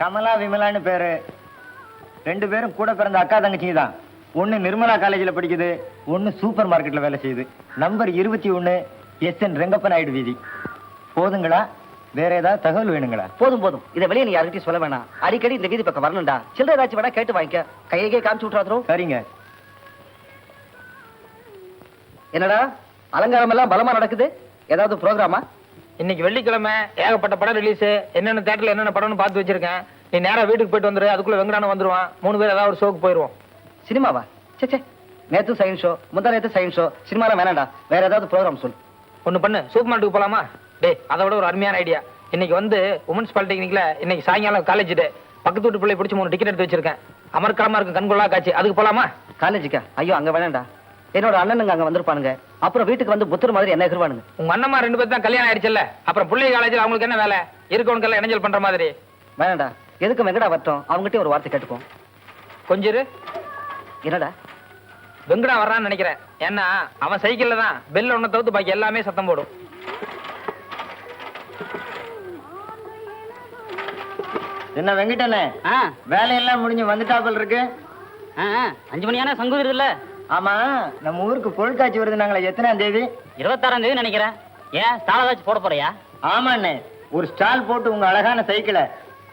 கமலா விமலான்னு பேரு. ரெண்டு பேரும் கூட பிறந்த அக்கா தங்கச்சி தான். ஒன்னு நிர்மலா காலேஜில் படிக்குது ஒன்னு சூப்பர் மார்க்கெட்ல வேலை செய்யுது. நம்பர் இருபத்தி ஒன்னு எஸ் என் ரெங்கப்ப நாயுடு வீதி. போதுங்களா? வேற ஏதாவது தகவல் வேணுங்களா? போதும் போதும். இதை வெளியே நீ யார்கிட்டயும் சொல்ல வேணாம். அடிக்கடி இந்த வீதி பக்கம் வரணும்டா. சில்லறை ஏதாச்சும் வேணா கேட்டு வாங்கிக்க. கையகே காமிச்சு விட்டுறாதோ சரிங்க. என்னடா? அலங்காரம் எல்லாம் பலமா நடக்குது? ஏதாவது ப்ரோக்ராமா? இன்னைக்கு வெள்ளிக்கிழமை ஏகப்பட்ட படம் ரிலீஸ் என்னென்ன தேட்டர்ல என்னென்ன படம்னு பார்த்து வச்சிருக்கேன். நீ நேரா வீட்டுக்கு போயிட்டு வந்துரு அதுக்குள்ள வெங்கடான வந்துருவான். மூணு பேர் ஏதாவது ஒரு ஷோக்கு போயிருவோம். சினிமாவா? சே சே நேத்து சயின்ஸ் ஷோ முந்தா நேத்து சயின்ஸ் ஷோ சினிமாலாம் வேணாம்டா. வேற ஏதாவது ப்ரோக்ராம் சொல்லு ஒண்ணு பண்ணு. சூப்பர் மார்க்கெட்டுக்கு போலாமா? டேய் அதை விட ஒரு அருமையான ஐடியா இன்னைக்கு வந்து உமன்ஸ் பாலிடெக்னிக்ல இன்னைக்கு சாயங்காலம் காலேஜ் டே பக்கத்து வீட்டு பிள்ளை பிடிச்சி மூணு டிக்கெட் எடுத்து வச்சிருக்கேன். அமர்க்கலமா இருக்கும் கண்கொள்ளா காட்சி. அதுக்கு போலாமா? காலேஜுக்கா ஐயோ அங்க வேணாம்டா. என்னோட அண்ணனுங்க அங்க வந்திருப்பானுங்க. அப்புறம் வீட்டுக்கு வந்து புத்தர் மாதிரி என்ன எதிர்வானுங்க உங்க அண்ணம்மா ரெண்டு பேர் தான் கல்யாணம் ஆயிடுச்சுல்ல? அப்புறம் பிள்ளை காலேஜில் அவங்களுக்கு என்ன வேலை? இருக்கவனுக்கெல்லாம் இணைஞ்சல் பண்ற மாதிரி. வேணாம்டா எதுக்கு வெங்கடா வரட்டும்? அவங்ககிட்ட ஒரு வார்த்தை கேட்டுப்போம் கொஞ்சம் இரு. என்னடா? வெங்கடா வர்றான்னு நினைக்கிறேன். ஏன்னா அவன் சைக்கிள்ல தான் பெல் ஒன்ன தவிர்த்து பாக்கி எல்லாமே சத்தம் போடும். என்ன வெங்கடனே ஆ. வேலையெல்லாம் முடிஞ்சு வந்துட்டாப்பல் இருக்கு? அஞ்சு மணியான சங்கு வருது இல்ல ஆமா நம்ம ஊருக்கு பொருட்காட்சி வருது நாங்களே. எத்தனாம் தேதி? இருபத்தாறாம் தேதி நினைக்கிறேன். ஏன் ஸ்டால் ஏதாச்சும் போட போறியா ஆமாண்ணே ஒரு ஸ்டால் போட்டு உங்க அழகான சைக்கிளை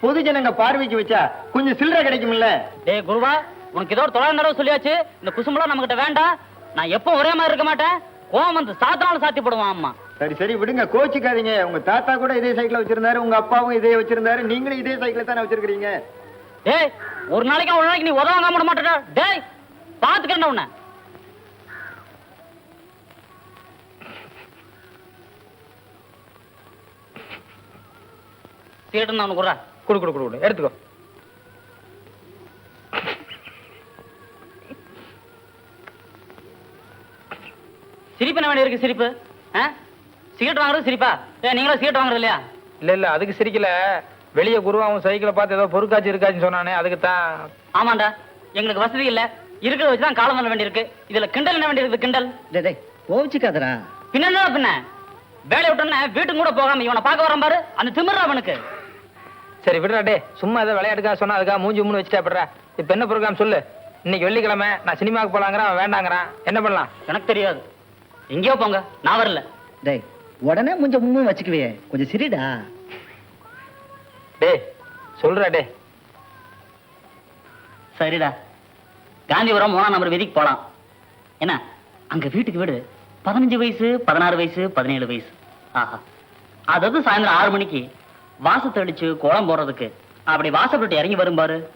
பொது ஜனங்க பார்வைக்கு வச்சா கொஞ்சம் சில்லறை கிடைக்கும்ல. டேய் குருவா உனக்கு ஏதோ ஒரு தொள்ளாயிரம் தடவை சொல்லியாச்சு. இந்த குசும்பலாம் நம்ம கிட்ட வேண்டாம். நான் எப்போ ஒரே மாதிரி இருக்க மாட்டேன். கோவம் வந்து சாத்தினாலும் சாத்தி போடுவான் அம்மா. சரி சரி விடுங்க. கோச்சிக்காதீங்க. உங்க தாத்தா கூட இதே சைக்கிளை வச்சிருந்தாரு உங்க அப்பாவும் இதே வச்சிருந்தாரு. நீங்களும் இதே சைக்கிளை தானே வச்சிருக்கீங்க டேய் ஒரு நாளைக்கு ஒரு நாளைக்கு நீ உதவாங்க மாட்டேடா. டேய் பாத்துக்கிறேன் உன்னை. சீட்டு நான் குறா குடு குடு குடு குடு. எடுத்துக்கோ. சிரிப்பு என்ன வேண்டி இருக்கு சிரிப்பு? சிகரெட் வாங்குறது சிரிப்பா? ஏ நீங்களும் சிகரெட் வாங்குறது இல்லையா? இல்ல இல்ல அதுக்கு சிரிக்கல. வெளியே குருவாவும் சைக்கிளை பார்த்து ஏதோ பொறுக்காச்சு இருக்காச்சுன்னு சொன்னானே அதுக்கு தான். ஆமாண்டா. எங்களுக்கு வசதி இல்ல. இருக்கிறத வச்சு தான் காலம் பண்ண வேண்டியிருக்கு. இதுல கிண்டல் என்ன வேண்டியிருக்கு கிண்டல்? டேய் டேய் கோவிச்சுக்காதடா. பின்ன என்ன பின்ன? வேலையை விட்டோன்னே வீட்டுக்கு கூட போகாம இவனை பார்க்க வரான் பாரு. அந்த திமிர்றா அவனுக்கு. சரி விடுறா டே சும்மா ஏதோ விளையாட்டுக்கா சொன்னா அதுக்காக மூஞ்சி மூணு வச்சுட்டா விடுறா இப்ப என்ன ப்ரோக்ராம் சொல்லு? இன்னைக்கு வெள்ளிக்கிழமை நான் சினிமாவுக்கு போலாங்கிறேன் அவன் வேண்டாங்கிறான். என்ன பண்ணலாம்? எனக்கு தெரியாது. எங்கேயோ போங்க. நான் வரல. டேய் உடனே கொஞ்சம் முன்னும் வச்சுக்குவே. கொஞ்சம் சிரிடா. டே சொல்றா டே சரிடா. காந்திபுரம் மூணாம் நம்பர் வீதிக்கு போலாம். என்ன? அங்க வீட்டுக்கு வீடு. பதினஞ்சு வயசு பதினாறு வயசு பதினேழு வயசு. ஆஹா. அதாவது சாயந்தரம் ஆறு மணிக்கு வாசத்தை தெளிச்சு கோலம் போடுறதுக்கு. அப்படி வாசப்பட்டு இறங்கி வரும் பாரு.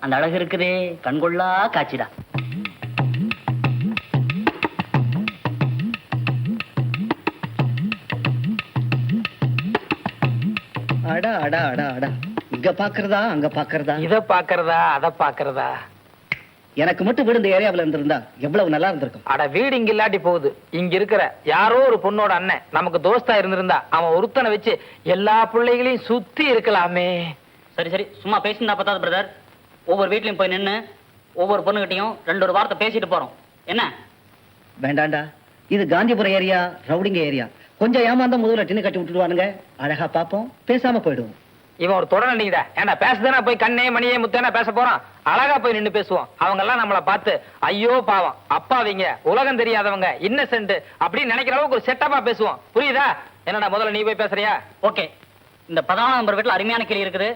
அந்த அழகு இருக்குதே. கண்கொள்ளா காட்சிடா. அடா அடா அடா அடா. இங்க பாக்குறதா அங்க பாக்குறதா? இத பாக்குறதா அத பாக்குறதா? எனக்கு மட்டும் வீடு இந்த ஏரியாவுல இருந்திருந்தா எவ்வளவு நல்லா இருந்திருக்கும். அட வீடு இங்க இல்லாட்டி போகுது. இங்க இருக்கிற யாரோ ஒரு பொண்ணோட அண்ணன் நமக்கு தோஸ்தா இருந்திருந்தா அவன் ஒருத்தனை வச்சு எல்லா பிள்ளைகளையும் சுத்தி இருக்கலாமே. சரி சரி. சும்மா பேசியிருந்தா பத்தாது பிரதர் ஒவ்வொரு வீட்லயும் போய் நின்னு ஒவ்வொரு பொண்ணுகிட்டயும் ரெண்டு ஒரு வார்த்தை பேசிட்டு போறோம். என்ன? வேண்டாண்டா. இது காந்திபுரம் ஏரியா ரவுடிங்க ஏரியா. கொஞ்சம் ஏமாந்தா முதல்ல டின்னு கட்டி விட்டுடுவானுங்க. அழகா பாப்போம் பேசாம போயிடுவோம். இவன் ஒரு தொடர் நீங்கடா ஏன்னா பேசுதானே? போய் கண்ணே மணியே முத்தேனா பேச போறான். அழகா போய் நின்னு பேசுவோம். அவங்க எல்லாம் நம்மள பார்த்து ஐயோ பாவம். அப்பாவிங்க உலகம் தெரியாதவங்க இன்னசென்ட் அப்படின்னு நினைக்கிற அளவுக்கு ஒரு செட்டப்பா பேசுவோம். புரியுதா? என்னடா முதல்ல நீ போய் பேசுறியா? ஓகே. இந்த பதினாலாம் நம்பர் வீட்டுல அருமையான கிளி இருக்குது.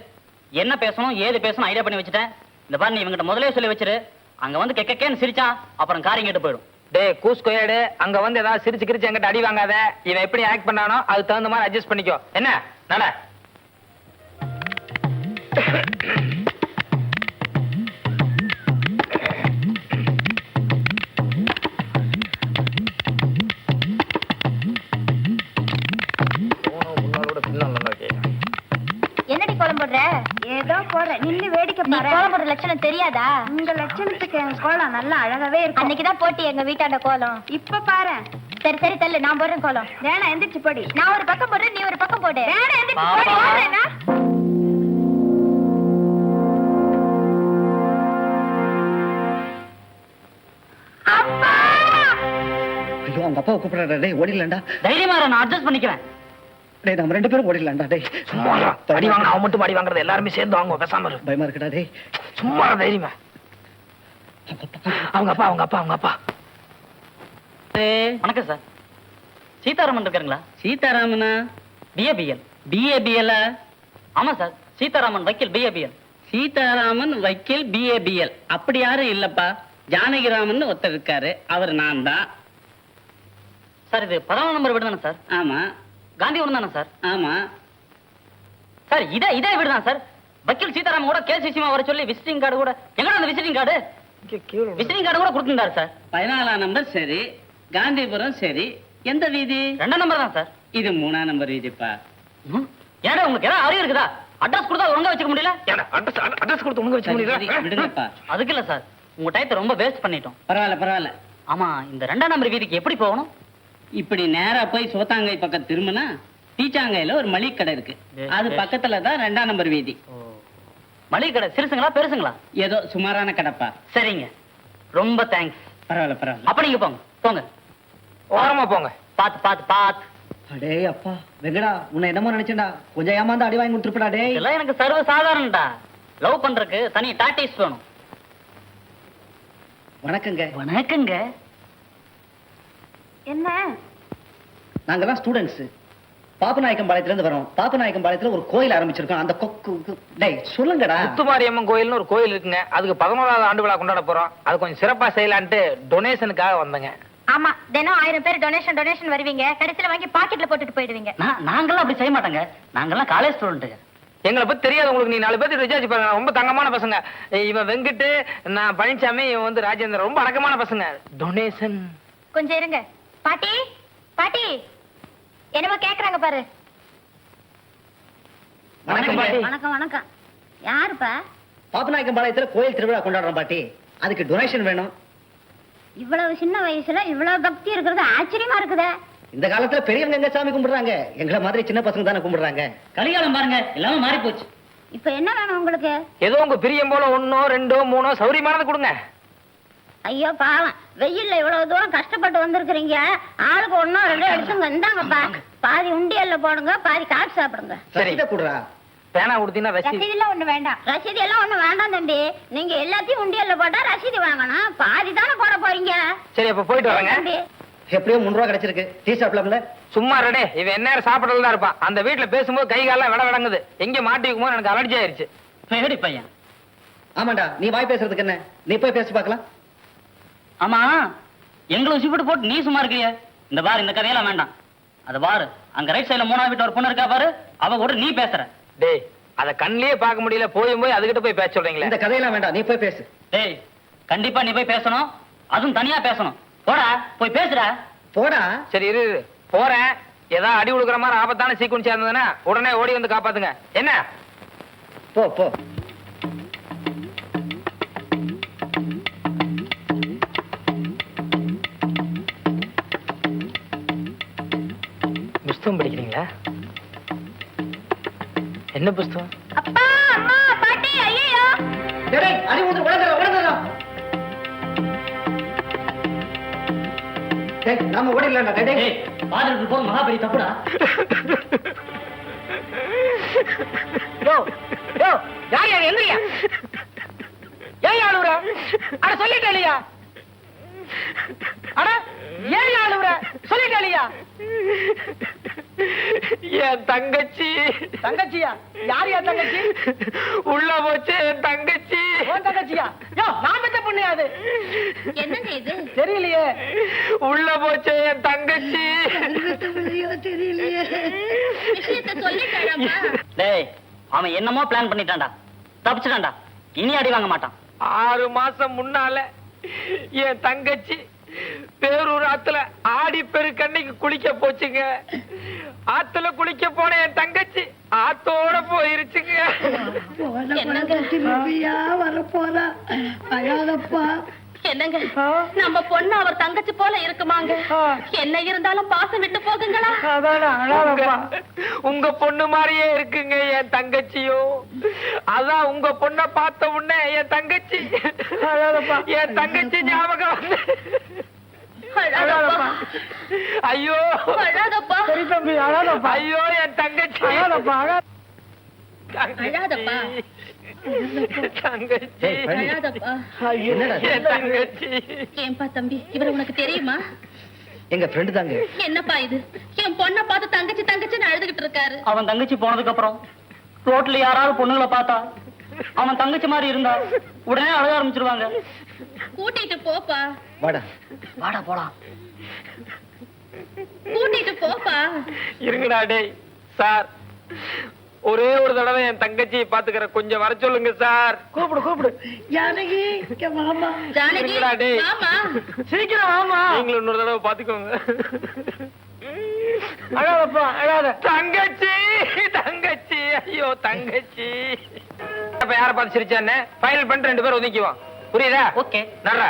என்ன பேசணும் ஏது பேசணும் ஐடியா பண்ணி வச்சுட்டேன். இந்த பாரு நீ இவங்கிட்ட முதலே சொல்லி வச்சிரு. அங்க வந்து கெக்கேன்னு சிரிச்சான் அப்புறம் காரியம் கேட்டு போயிடும். டேய் கூஸ் கொயடு அங்க வந்து ஏதாவது சிரிச்சு கிரிச்சு எங்கிட்ட அடி வாங்காத. இவன் எப்படி ஆக்ட் பண்ணானோ அதுக்கு தகுந்த மாதிரி அட்ஜஸ்ட் பண்ணிக்கோ. என்ன? நட. என்னடி கோலம் போடுற? ஏதோ போடுறேன் நின்னு வேடிக்கை நீ பாரு. கோலம் போடுற லட்சணம் தெரியாதா? உங்க லட்சணத்துக்கு என் கோலம் நல்லா அழகாவே இருக்கும். அன்னைக்கு தான் போட்டி எங்க வீட்டாண்ட கோலம். இப்ப பாரு. சரி சரி தள்ளு. நான் போடுறேன் கோலம். வேணா எந்திரிச்சு போடி. நான் ஒரு பக்கம் போடுறேன் நீ ஒரு பக்கம் போடு. வேணா எந்திரிச்சு போடி. போடுறேன்னா? அவங்க அப்பாவை கூப்பிடுறா டேய் ஓடிடலாம்டா. தைரியமா நான் அட்ஜஸ்ட் பண்ணிக்கிறேன் டேய் நம்ம ரெண்டு பேரும் ஓடிடலாம்டா டேய். அடி வாங்க அவன் மட்டும் அடி வாங்குறது எல்லாருமே சேர்ந்து வாங்குவோம் பேசாம இரு. பயமா இருக்குடா டேய். சும்மா தைரியமா. அவங்க அப்பா அவங்க அப்பா அவங்க அப்பா. வணக்கம் சார். சீதாராமன் இருக்காருங்களா? சீதாராமனா? B A B L B A B L ஆமா சார். சீதாராமன் வக்கீல் B A B L Seetharaman வக்கீல் பிஏபிஎல் அப்படி யாரும் இல்லப்பா. ஜானகிராமன் ஒருத்தர் இருக்காரு. அவர் நான் தான் சார் இது பதினாலாம் நம்பர் வீடு தானே சார்? ஆமா. காந்திபுரம் தானே சார்? ஆமா. சார் இதே இதே வீடு தான் சார். வக்கீல் சீதாராமன் கூட கேஸ் விஷயமா வர சொல்லி விசிட்டிங் கார்டு கூட. எங்கடா அந்த விசிட்டிங் கார்டு விசிட்டிங் கார்டு கூட கொடுத்துருந்தாரு சார். பதினாலாம் நம்பர் சரி காந்திபுரம் சரி. எந்த வீதி? ரெண்டாம் நம்பர் தான் சார். இது மூணாம் நம்பர் வீதிப்பா. ஏடா உங்களுக்கு ஏதாவது அறிவு இருக்குதா? அட்ரஸ் கொடுத்தா ஒழுங்கா வச்சுக்க முடியல? அட்ரஸ் அட்ரஸ் கொடுத்து உனக்கு வச்சுக்க முடியுதா விடுங்கப்பா. அதுக்கு இல்ல சார். உங்க டயத்தை ரொம்ப வேஸ்ட் பண்ணிட்டோம். பரவாயில்ல பரவாயில்ல. ஆமா இந்த ரெண்டாம் நம்பர் வீதிக்கு எப்படி போகணும்? இப்படி நேரா போய் சோத்தாங்கை பக்கம் திரும்பினா பீச்சாங்கையில ஒரு மளிகை கடை இருக்கு அது. பக்கத்துல தான் ரெண்டாம் நம்பர் வீதி. மளிகை கடை சிறுசுங்களா பெருசுங்களா? ஏதோ சுமாரான கடைப்பா. சரிங்க. ரொம்ப தேங்க்ஸ் பரவாயில்ல பரவாயில்ல. அப்ப நீங்க போங்க. போங்க. ஓரமா போங்க. பாத்து பாத்து பாத்து. அடே அப்பா. வெங்கடா உன்னை என்னமோ நினைச்சேன்டா. கொஞ்சம் ஏமாந்து அடி வாங்கி கொடுத்துருப்படா டேய். இதெல்லாம் எனக்கு சர்வ சாதாரணடா லவ் பண்றதுக்கு தனி டாட்டிஸ் வேணும். வணக்கங்க. வணக்கங்க. என்ன? நாங்கெல்லாம் ஸ்டூடெண்ட்ஸ் பாப்பநாயக்கம் பாளையத்துல இருந்து வரோம். பாப்பநாயக்கம் பாளையத்துல ஒரு கோயில் ஆரம்பிச்சிருக்கோம். அந்த கொக்கு டேய் சொல்லுங்கடா. முத்துமாரியம்மன் கோயில்னு ஒரு கோயில் இருக்குங்க. அதுக்கு பதினோராவது ஆண்டு விழா கொண்டாட போறோம். அது கொஞ்சம் சிறப்பா செய்யலான்ட்டு டொனேஷனுக்காக வந்தேங்க. ஆமா தினம் ஆயிரம் பேர் டொனேஷன் டொனேஷன் வருவீங்க. கடைசியில வாங்கி பாக்கெட்ல போட்டுட்டு போயிடுவீங்க. நான் நாங்கெல்லாம் அப்படி செய்ய மாட்டோங்க. நாங்கெல்லாம் காலேஜ் ஸ்டூடெண்ட்டுங்க எங்களை பத்தி தெரியாது உங்களுக்கு. நீ நாலு பேருக்கு விசாரிச்சு பாருங்க. ரொம்ப தங்கமான பசங்க. இவன் வெங்கிட்டு நான் பழனிசாமி இவன் வந்து ராஜேந்திரன். ரொம்ப அடக்கமான பசங்க. டொனேஷன் கொஞ்சம் இருங்க. பாட்டி பாட்டி. என்னமோ கேக்குறாங்க பாரு. வணக்கம் பாட்டி. வணக்கம் வணக்கம். யாருப்பா? பாப்பநாயக்கம் பாளையத்துல கோயில் திருவிழா கொண்டாடுறோம் பாட்டி. அதுக்கு டொனேஷன் வேணும். இவ்வளவு சின்ன வயசுல இவ்வளவு பக்தி இருக்கிறது ஆச்சரியமா இருக்குதே. இந்த காலத்துல பெரியவங்க எங்க சாமி கும்பிடுறாங்க? எங்களை மாதிரி சின்ன பசங்க தானே கும்பிடுறாங்க? கலிகாலம் பாருங்க எல்லாமே மாறி போச்சு இப்ப என்ன வேணும் உங்களுக்கு? ஏதோ உங்க பிரியம் போல ஒன்னோ ரெண்டோ மூணோ சௌரியமானது கொடுங்க. ஐயோ பாவம். வெயில்ல இவ்வளவு தூரம் கஷ்டப்பட்டு வந்திருக்கிறீங்க. ஆளுக்கு ஒன்னோ ரெண்டோ எடுத்துங்க இந்தாங்கப்பா. பாதி உண்டியல்ல போடுங்க பாதி காசு சாப்பிடுங்க. ரசீதை குடுறா. பேனா கொடுத்தீங்கன்னா ரசீது ஒண்ணு வேண்டாம். ரசீது எல்லாம் ஒண்ணு வேண்டாம் தம்பி. நீங்க எல்லாத்தையும் உண்டியல்ல போட்டா ரசீது வாங்கணும். பாதி தானே போட போறீங்க. சரி அப்ப போயிட்டு வரேங்க தம்பி. எப்படியோ ரூபா கிடைச்சிருக்கு. டீ சாப்பிடலாம்ல? சும்மா ரெடே இவன் என்ன சாப்பிடறதுல தான் இருப்பான். அந்த வீட்டுல பேசும்போது கை காலம் விட விடங்குது எங்க மாட்டி வைக்கும்போது எனக்கு அலர்ஜி ஆயிருச்சு. பேடி பையன்? ஆமாண்டா நீ வாய் பேசுறதுக்கு என்ன? நீ போய் பேசி பார்க்கலாம். ஆமா. எங்களை உசிப்பிட்டு போட்டு நீ சும்மா இருக்கிய இந்த பாரு இந்த கதையெல்லாம் வேண்டாம். அது பாரு அங்க ரைட் சைடுல மூணாவது வீட்டு ஒரு பொண்ணு இருக்கா பாரு அவ கூட நீ பேசுற. டேய் அத கண்ணிலேயே பார்க்க முடியல போய் போய் அதுகிட்ட போய் பேச சொல்றீங்களே. இந்த கதையெல்லாம் வேண்டாம் நீ போய் பேசு. டேய் கண்டிப்பா நீ போய் பேசணும். அதுவும் தனியா பேசணும். போடா போய் பேசுடா. போடா. சரி இரு இரு. போறேன். ஏதாவது அடி கொடுக்குற மாதிரி ஆபத்தான சீக்குவன்ஸா இருந்ததுன்னா உடனே ஓடி வந்து காப்பாத்துங்க. என்ன? போ போ. படிக்கிறீங்களா என்ன புஸ்தகம்? அப்பா அம்மா பாட்டி ஐயோ டேய், அடி ஊத்து உடனே உடனே டேய் நாம ஓடிடலாம்டா டேய், டேய். பாதிரத்துக்கு போக மகா பெரிய தப்புடா. யோ யோ யார் யார் எந்திரியா? ஏன் ஆளுற அட சொல்லிட்டே இல்லையா? அட ஏன் ஆளுற சொல்லிட்டே இல்லையா? என் தங்கச்சி. தங்கச்சியா? யார் என் தங்கச்சி? உள்ள போச்சு என் தங்கச்சி. உன் தங்கச்சியா? யோ நான் பெத்த பொண்ணு அது. என்னங்க இது? தெரியலையே. உள்ள போச்சு என் தங்கச்சி. விஷயத்த சொல்லிட்டாடாப்பா டேய் அவன் என்னமோ பிளான் பண்ணிட்டான்டா. தப்பிச்சிட்டான்டா. இனி அடி வாங்க மாட்டான். ஆறு மாசம் முன்னால என் தங்கச்சி பேரூர் ஆத்துல ஆடி பெருக்கன்னைக்கு குளிக்க போச்சுங்க. ஆத்துல குளிக்க போன என் தங்கச்சி. ஆத்தோட போயிருச்சுங்க. என்னங்க? நம்ம பொண்ணு அவர் தங்கச்சி போல இருக்குமாங்க? என்ன இருந்தாலும் பாசம் விட்டு போகுங்களா? உங்க- உங்க பொண்ணு மாதிரியே இருக்குங்க என் தங்கச்சியும் அதான் உங்க பொண்ண பார்த்த உடனே என் தங்கச்சி. என் தங்கச்சி ஞாபகம் ஐயோ. அழாதப்பா. சரி தம்பி அழாதப்பா. ஐயோ என் தங்கச்சி. அழாதப்பா அழா. அழாதப்பா. தங்கச்சி. தங்கச்சி. ஏன்பா தம்பி இவரை உனக்கு தெரியுமா? எங்க ஃப்ரெண்டு தாங்க. என்னப்பா இது? என் பொண்ணை பார்த்து தங்கச்சி தங்கச்சின்னு அழுதுகிட்டு இருக்காரு. அவன் தங்கச்சி போனதுக்கு அப்புறம் ரோட்ல யாராவது பொண்ணுங்களை பார்த்தா அவன் தங்கச்சி மாதிரி இருந்தா உடனே அழக ஆரம்பிச்சிருவாங்க. கூட்டிட்டு போப்பா. வாடா. வாடா போலாம் கூட்டிட்டு போப்பா. இருங்கடா டேய். சார் ஒரே ஒரு தடவை என் தங்கச்சியை பாத்துக்கிற கொஞ்சம் வர சொல்லுங்க சார். கூப்பிடு கூப்பிடு. ஜானகி இருங்கடா டேய். மாமா சீக்கிரம் வாமா. நீங்களும் இன்னொரு தடவை பாத்துக்கோங்க அழாதப்பா அழாத. தங்கச்சி தங்கச்சி ஐயோ தங்கச்சி. யார பார்த்து சிரிச்சானே ஃபைனல் பண்ணிட்டு ரெண்டு பேரும் ஒதுக்கிவோம் புரியுதா? ஓகே நர்றா